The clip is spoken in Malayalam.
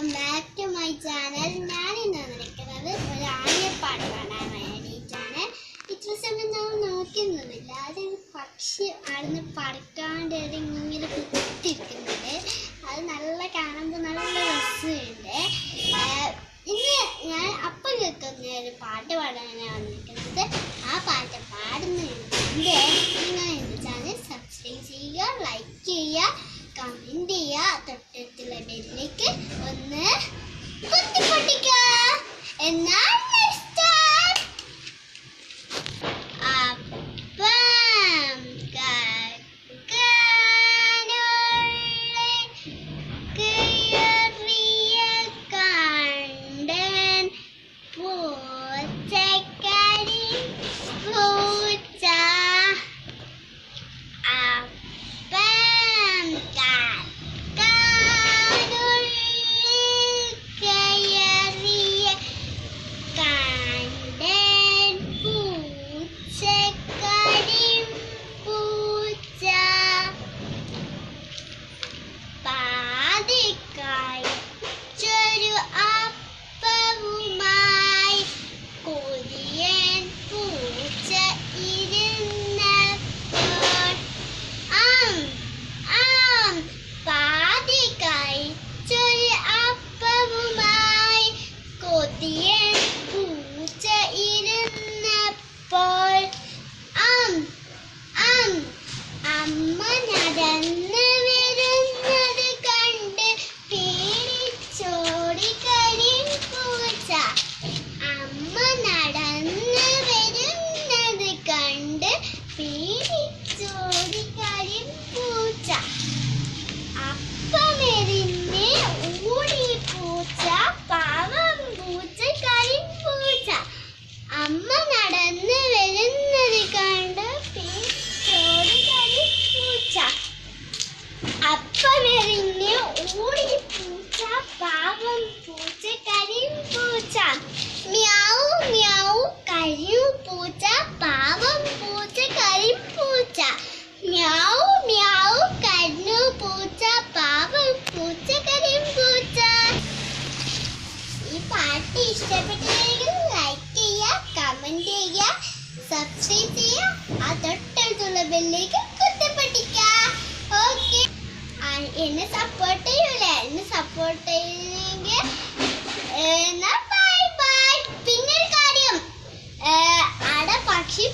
Welcome back to my channel. ഞാൻ ഇന്ന് നിൽക്കുന്നത് ഒരു ആനപ്പാട്ട് കാണാൻ വേണ്ടിയിട്ടാണ്. ഇത്ര സമയം നമ്മൾ നോക്കിയൊന്നുമില്ല. അത് പക്ഷി അവിടുന്ന് പറക്കാണ്ട് ഇങ്ങനെ കുത്തിരിക്കുന്നുണ്ട്. അത് നല്ല കാണുമ്പോൾ നല്ല രസമുണ്ട്. ഇനി ഇന്ന് ഞാൻ അപ്പം കേൾക്കുന്ന ഒരു പാട്ട് പാടാനാണ് വന്നിരിക്കുന്നത്. ആ പാട്ട് പാടുന്നുണ്ട് നിങ്ങൾ എന്റെ ചാനൽ സബ്സ്ക്രൈബ് ചെയ്യുക ലൈക്ക് ചെയ്യുക കമൻറ്റ് ചെയ്യുക തൊട്ടടുത്തുള്ള ബെല്ലിലേക്ക് ഒന്ന് കുത്തിപ്പൊട്ടിക്കുക घोड़ी पूछा बावन पूछे, करीम पूछा। म्याऊ म्याऊ, करीम पूछा बावन पूछे, करीम पूछा। म्याऊ म्याऊ എന്നെ സപ്പോർട്ട് ചെയ്യൂലേ. എന്നെ സപ്പോർട്ട് ചെയ്യുന്നെങ്കിൽ ബൈ ബൈ പിന്നെ ഒരു കാര്യം. അവിടെ പക്ഷി